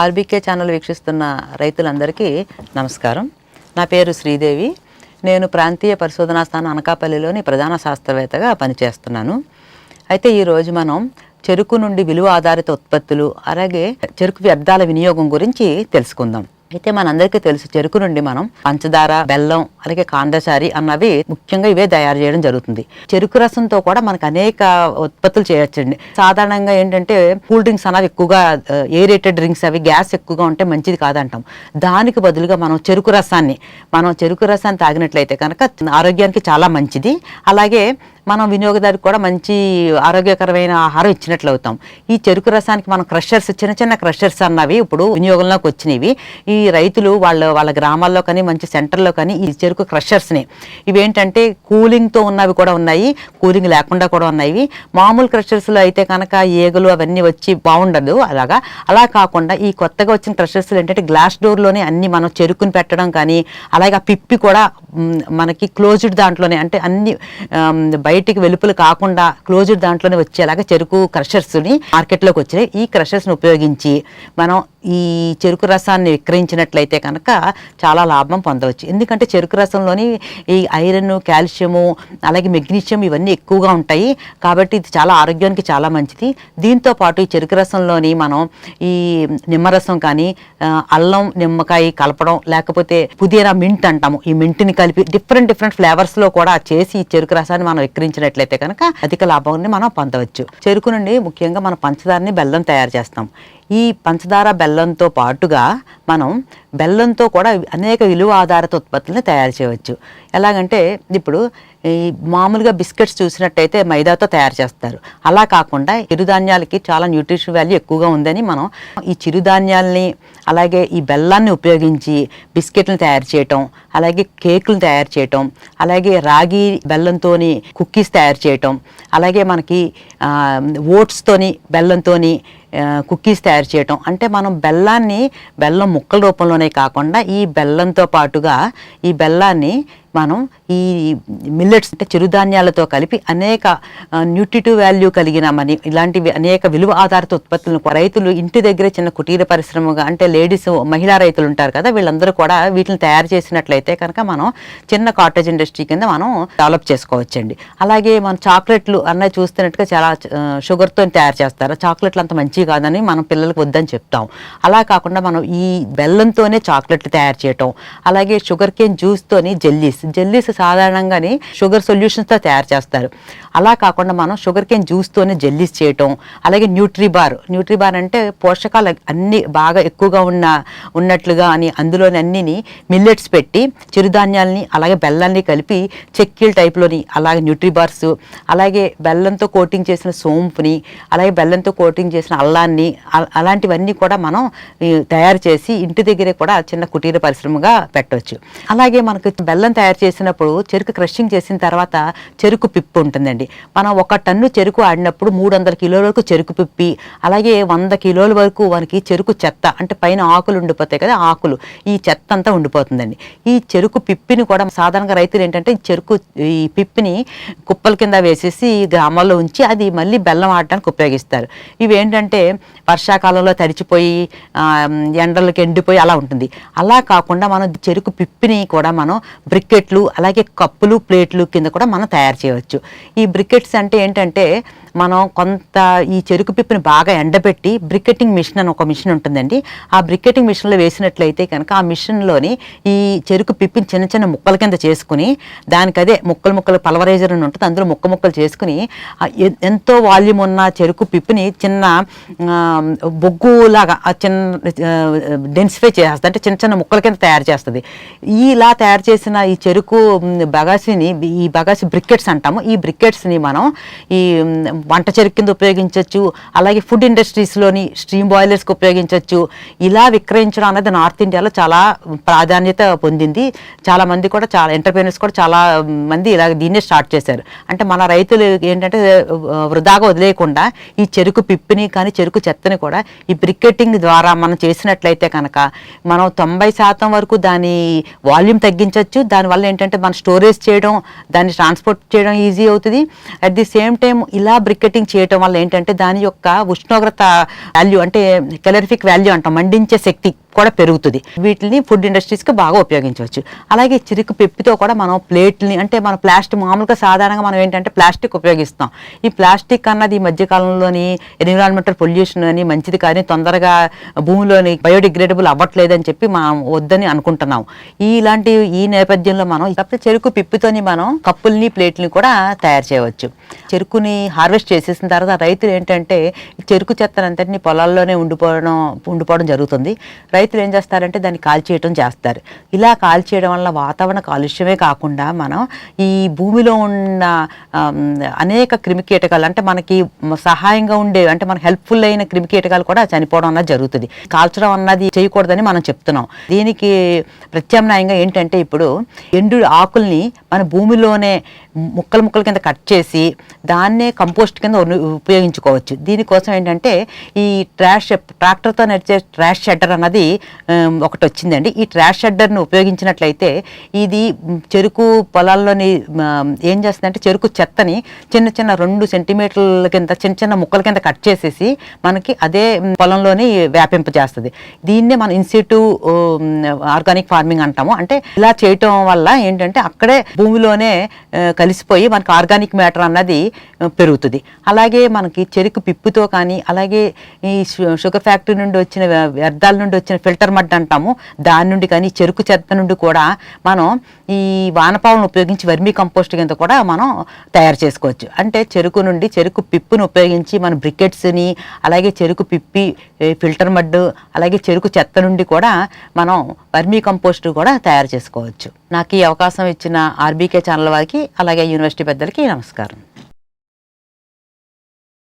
RBK channel వీక్షిస్తున్న రైతులందరికీ నమస్కారం. నా పేరు శ్రీదేవి. నేను ప్రాంతీయ పరిశోధనా స్థానం అనకాపల్లిలోని ప్రధాన శాస్త్రవేత్తగా పనిచేస్తున్నాను. అయితే ఈరోజు మనం చెరుకు నుండి విలువ ఆధారిత ఉత్పత్తులు అలాగే చెరుకు వ్యర్థాల వినియోగం గురించి తెలుసుకుందాం. అయితే మనందరికీ తెలుసు చెరుకు నుండి మనం పంచదార బెల్లం అలాగే కాందచారి అన్నవి ముఖ్యంగా ఇవే తయారు చేయడం జరుగుతుంది. చెరుకు రసంతో కూడా మనకు అనేక ఉత్పత్తులు చేయొచ్చండి. సాధారణంగా ఏంటంటే కూల్ డ్రింక్స్ అన్నవి ఎక్కువగా ఏరేటెడ్ డ్రింక్స్ అవి గ్యాస్ ఎక్కువగా ఉంటే మంచిది కాదంటాం. దానికి బదులుగా మనం చెరుకు రసాన్ని మనం చెరుకు రసాన్ని తాగినట్లయితే కనుక ఆరోగ్యానికి చాలా మంచిది. అలాగే మనం వినియోగదారికి కూడా మంచి ఆరోగ్యకరమైన ఆహారం ఇచ్చినట్లు అవుతాం. ఈ చెరుకు రసానికి మనం క్రషర్స్ చిన్న చిన్న క్రషర్స్ అన్నవి ఇప్పుడు వినియోగంలోకి వచ్చినవి. ఈ రైతులు వాళ్ళ వాళ్ళ గ్రామాల్లో కానీ మంచి సెంటర్లో కానీ ఈ చెరుకు క్రషర్స్ని ఇవేంటంటే కూలింగ్తో ఉన్నవి కూడా ఉన్నాయి. కూలింగ్ లేకుండా కూడా ఉన్నాయి. మామూలు క్రషర్స్లో అయితే కనుక ఏగలు అవన్నీ వచ్చి బాగుండదు అలాగా. అలా కాకుండా ఈ కొత్తగా వచ్చిన క్రషర్స్లు ఏంటంటే గ్లాస్ డోర్లోనే అన్ని మనం చెరుకుని పెట్టడం కానీ అలాగే ఆ పిప్పి కూడా మనకి క్లోజ్డ్ దాంట్లోనే అంటే అన్ని బయట బయటికి వెలుపల కాకుండా క్లోజ్డ్ దాంట్లోనే వచ్చేలాగా చెరుకు క్రషర్స్ని మార్కెట్లోకి వచ్చినాయి ఈ క్రషర్స్ని ఉపయోగించి మనం ఈ చెరుకు రసాన్ని విక్రయించినట్లయితే కనుక చాలా లాభం పొందవచ్చు. ఎందుకంటే చెరుకు రసంలోని ఈ ఐరన్ కాల్షియము అలాగే మెగ్నీషియం ఇవన్నీ ఎక్కువగా ఉంటాయి. కాబట్టి ఇది చాలా ఆరోగ్యానికి చాలా మంచిది. దీంతో పాటు ఈ చెరుకు రసంలోని మనం ఈ నిమ్మరసం కానీ అల్లం నిమ్మకాయ కలపడం లేకపోతే పుదీనా మింట్ అంటాము. ఈ మింట్ని కలిపి డిఫరెంట్ డిఫరెంట్ ఫ్లేవర్స్లో కూడా చేసి ఈ చెరుకు రసాన్ని మనం విక్రయించినట్లయితే కనుక అధిక లాభాన్ని మనం పొందవచ్చు. చెరుకు నుండి ముఖ్యంగా మనం పంచదారని బెల్లం తయారు చేస్తాం. ఈ పంచదార బెల్లంతో పాటుగా మనం బెల్లంతో కూడా అనేక విలువ ఆధారిత ఉత్పత్తులను తయారు చేయవచ్చు. ఎలాగంటే ఇప్పుడు ఈ మామూలుగా బిస్కెట్స్ చూసినట్టయితే మైదాతో తయారు చేస్తారు. అలా కాకుండా చిరుధాన్యాలకి చాలా న్యూట్రిషన్ వాల్యూ ఎక్కువగా ఉందని మనం ఈ చిరుధాన్యాల్ని అలాగే ఈ బెల్లాన్ని ఉపయోగించి బిస్కెట్లను తయారు చేయటం అలాగే కేకులు తయారు చేయటం అలాగే రాగి బెల్లంతోని కుక్కీస్ తయారు చేయటం అలాగే మనకి ఓట్స్తోని బెల్లంతోని కుక్కీస్ తయారు చేయటం. అంటే మనం బెల్లాన్ని బెల్లం ముక్కల రూపంలోనే కాకుండా ఈ బెల్లంతో పాటుగా ఈ బెల్లాన్ని మనం ఈ మిల్లెట్స్ అంటే చిరుధాన్యాలతో కలిపి అనేక న్యూట్రిటివ్ వాల్యూ కలిగిన మని ఇలాంటివి అనేక విలువ ఆధారిత ఉత్పత్తులను రైతులు ఇంటి దగ్గర చిన్న కుటీర పరిశ్రమగా అంటే లేడీస్ మహిళా రైతులు ఉంటారు కదా వీళ్ళందరూ కూడా వీటిని తయారు చేసినట్లయితే కనుక మనం చిన్న కాటేజ్ ఇండస్ట్రీ కింద మనం డెవలప్ చేసుకోవచ్చండి. అలాగే మన చాక్లెట్లు అన్నీ చూస్తున్నట్టుగా చాలా షుగర్తో తయారు చేస్తారు. చాక్లెట్లు అంత మంచివి కాదని మనం పిల్లలకు వద్దని చెప్తాం. అలా కాకుండా మనం ఈ బెల్లంతోనే చాక్లెట్లు తయారు చేయటం అలాగే షుగర్ కేన్ జ్యూస్తోని జెల్లీస్ జెల్లీస్ సాధారణంగానే షుగర్ సొల్యూషన్స్తో తయారు చేస్తారు. అలా కాకుండా మనం షుగర్ కేన్ జ్యూస్తోనే జెల్లీస్ చేయటం అలాగే న్యూట్రీ బార్ న్యూట్రీ బార్ అంటే పోషకాలు అన్ని బాగా ఎక్కువగా ఉన్న ఉన్నట్లుగా అని అందులోని అన్నిని మిల్లెట్స్ పెట్టి చిరుధాన్యాలని అలాగే బెల్లాన్ని కలిపి చెక్కీల టైప్లోని అలాగే న్యూట్రీ బార్స్ అలాగే బెల్లంతో కోటింగ్ చేసిన సోంపుని అలాగే బెల్లంతో కోటింగ్ చేసిన అల్లాన్ని అలాంటివన్నీ కూడా మనం తయారు చేసి ఇంటి దగ్గరే కూడా చిన్న కుటీర పరిశ్రమగా పెట్టవచ్చు. అలాగే మనకు బెల్లం తయారు చేసినప్పుడు చెరుకు క్రషింగ్ చేసిన తర్వాత చెరుకు పిప్పి ఉంటుందండి. మనం ఒక టన్ను చెరుకు ఆడినప్పుడు మూడు వందల కిలోల వరకు చెరుకు పిప్పి అలాగే వంద కిలోల వరకు మనకి చెరుకు చెత్త అంటే పైన ఆకులు ఉండిపోతాయి కదా ఆకులు. ఈ చెత్త అంతా ఉండిపోతుందండి. ఈ చెరుకు పిప్పిని కూడా సాధారణంగా రైతులు ఏంటంటే చెరుకు ఈ పిప్పిని కుప్పల కింద వేసేసి గ్రామాల్లో ఉంచి అది మళ్ళీ బెల్లం ఆడటానికి ఉపయోగిస్తారు. ఇవి ఏంటంటే వర్షాకాలంలో తడిచిపోయి ఎండలకు ఎండిపోయి అలా ఉంటుంది. అలా కాకుండా మనం చెరుకు పిప్పిని కూడా మనం బ్రికెట్లు అలాగే కప్పులు ప్లేట్లు కింద కూడా మనం తయారు చేయవచ్చు. ఈ బ్రికెట్స్ అంటే ఏంటంటే మనం కొంత ఈ చెరుకు పిప్పిని బాగా ఎండబెట్టి బ్రికెటింగ్ మిషన్ అని ఒక మిషన్ ఉంటుందండి. ఆ బ్రికెటింగ్ మిషన్లో వేసినట్లయితే కనుక ఆ మిషన్లోని ఈ చెరుకు పిప్పిని చిన్న చిన్న ముక్కల కింద చేసుకుని దానికి అదే ముక్కలు ముక్కలు పలవరైజర్ అని ఉంటుంది అందులో ముక్క ముక్కలు చేసుకుని ఎంతో వాల్యూమ్ ఉన్న చెరుకు పిప్పిని చిన్న బొగ్గులాగా ఆ చిన్న డెన్సిఫై చేస్తుంది అంటే చిన్న చిన్న ముక్కల కింద తయారు చేస్తుంది. ఇలా తయారు చేసిన ఈ చెరుకు బగాసిని ఈ బగాసి బ్రికెట్స్ అంటాము. ఈ బ్రికెట్స్ని మనం ఈ వంట చెరుకు కింద ఉపయోగించవచ్చు అలాగే ఫుడ్ ఇండస్ట్రీస్లోని స్ట్రీమ్ బాయిలర్స్కి ఉపయోగించవచ్చు ఇలా విక్రయించడం అనేది నార్త్ ఇండియాలో చాలా ప్రాధాన్యత పొందింది. చాలా మంది కూడా చాలా ఎంటర్ప్రీనర్స్ కూడా చాలా మంది ఇలా దీన్నే స్టార్ట్ చేశారు. అంటే మన రైతులు ఏంటంటే వృధాగా వదిలేయకుండా ఈ చెరుకు పిప్పిని కానీ చెరుకు చెత్తని కూడా ఈ బ్రికెటింగ్ ద్వారా మనం చేసినట్లయితే కనుక మనం తొంభై శాతం వరకు దాని వాల్యూమ్ తగ్గించవచ్చు దానివల్ల ఏంటంటే మన స్టోరేజ్ చేయడం దాన్ని ట్రాన్స్పోర్ట్ చేయడం ఈజీ అవుతుంది. అట్ ది సేమ్ టైం ఇలా బ్రికెటింగ్ చేయడం వల్ల ఏంటంటే దాని యొక్క ఉష్ణోగ్రత వాల్యూ అంటే కెలరిఫిక్ వాల్యూ అంటాం మండించే శక్తి. కూడా పెరుగుతుంది. వీటిని ఫుడ్ ఇండస్ట్రీస్కి బాగా ఉపయోగించవచ్చు. అలాగే చిరుకు పెప్పితో కూడా మనం ప్లేట్ని అంటే మన ప్లాస్టిక్ మామూలుగా సాధారణంగా మనం ఏంటంటే ప్లాస్టిక్ ఉపయోగిస్తాం. ఈ ప్లాస్టిక్ అన్నది ఈ మధ్యకాలంలోని ఎన్విరాన్మెంటల్ పొల్యూషన్ అని మంచిది కానీ తొందరగా భూమిలోని బయోడిగ్రేడబుల్ అవ్వట్లేదని చెప్పి మనం వద్దని అనుకుంటున్నాం. ఈ ఇలాంటి ఈ నేపథ్యంలో మనం కాకపోతే చెరుకు పిప్పితోని మనం కప్పుల్ని ప్లేట్ని కూడా తయారు చేయవచ్చు. చెరుకుని హార్వెస్ట్ చేసేసిన తర్వాత రైతులు ఏంటంటే చెరుకు చెత్తనంతటిని పొలాల్లోనే ఉండిపోవడం ఉండిపోవడం జరుగుతుంది. రైతులు ఏం చేస్తారంటే దాన్ని కాల్చేయటం చేస్తారు. ఇలా కాల్చేయడం వల్ల వాతావరణ కాలుష్యమే కాకుండా మనం ఈ భూమిలో ఉన్న అనేక క్రిమికీటకాలు అంటే మనకి సహాయంగా ఉండే అంటే మనకి హెల్ప్ఫుల్ అయిన క్రిమికీటకాలు కూడా చనిపోవడం అన్నది జరుగుతుంది. కాల్చడం అన్నది చేయకూడదని మనం చెప్తున్నాం. దీనికి ప్రత్యామ్నాయంగా ఏంటంటే ఇప్పుడు ఎండు ఆకుల్ని మన భూమిలోనే ముక్కలు ముక్కల కింద కట్ చేసి దాన్నే కంపోస్ట్ కింద ఉపయోగించుకోవచ్చు. దీనికోసం ఏంటంటే ఈ ట్రాష్ ట్రాక్టర్తో నడిచే ట్రాష్ షెడ్డర్ అన్నది ఒకటి వచ్చిందండి. ఈ ట్రాష్ షెడ్డర్ను ఉపయోగించినట్లయితే ఇది చెరుకు పొలాల్లోని ఏం చేస్తుందంటే చెరుకు చెత్తని చిన్న చిన్న రెండు సెంటీమీటర్ల కింద చిన్న చిన్న ముక్కల కింద కట్ చేసేసి మనకి అదే పొలంలోని వ్యాపింపజేస్తుంది దీన్నే మనం ఇన్సిటివ్ ఆర్గానిక్ ఫార్మింగ్ అంటాము. అంటే ఇలా చేయటం వల్ల ఏంటంటే అక్కడే భూమిలోనే కలిసిపోయి మనకి ఆర్గానిక్ మ్యాటర్ అన్నది పెరుగుతుంది. అలాగే మనకి చెరుకు పిప్పుతో కానీ అలాగే ఈ షుగర్ ఫ్యాక్టరీ నుండి వచ్చిన వ్యర్థాల నుండి వచ్చిన ఫిల్టర్ మడ్ అంటాము. దాని నుండి కానీ చెరుకు చెత్త నుండి కూడా మనం ఈ వానపాలను ఉపయోగించి వర్మీ కంపోస్ట్ కింద కూడా మనం తయారు చేసుకోవచ్చు. అంటే చెరుకు నుండి చెరుకు పిప్పును ఉపయోగించి మన బ్రికెట్స్ని అలాగే చెరుకు పిప్పి ఫిల్టర్ మడ్డు అలాగే చెరుకు చెత్త నుండి కూడా మనం వర్మీ కంపోస్ట్ కూడా తయారు చేసుకోవచ్చు. నాకు ఈ అవకాశం ఇచ్చిన ఆర్బీకే ఛానల్ వారికి అలాగే యూనివర్సిటీ పెద్దలకి నమస్కారం.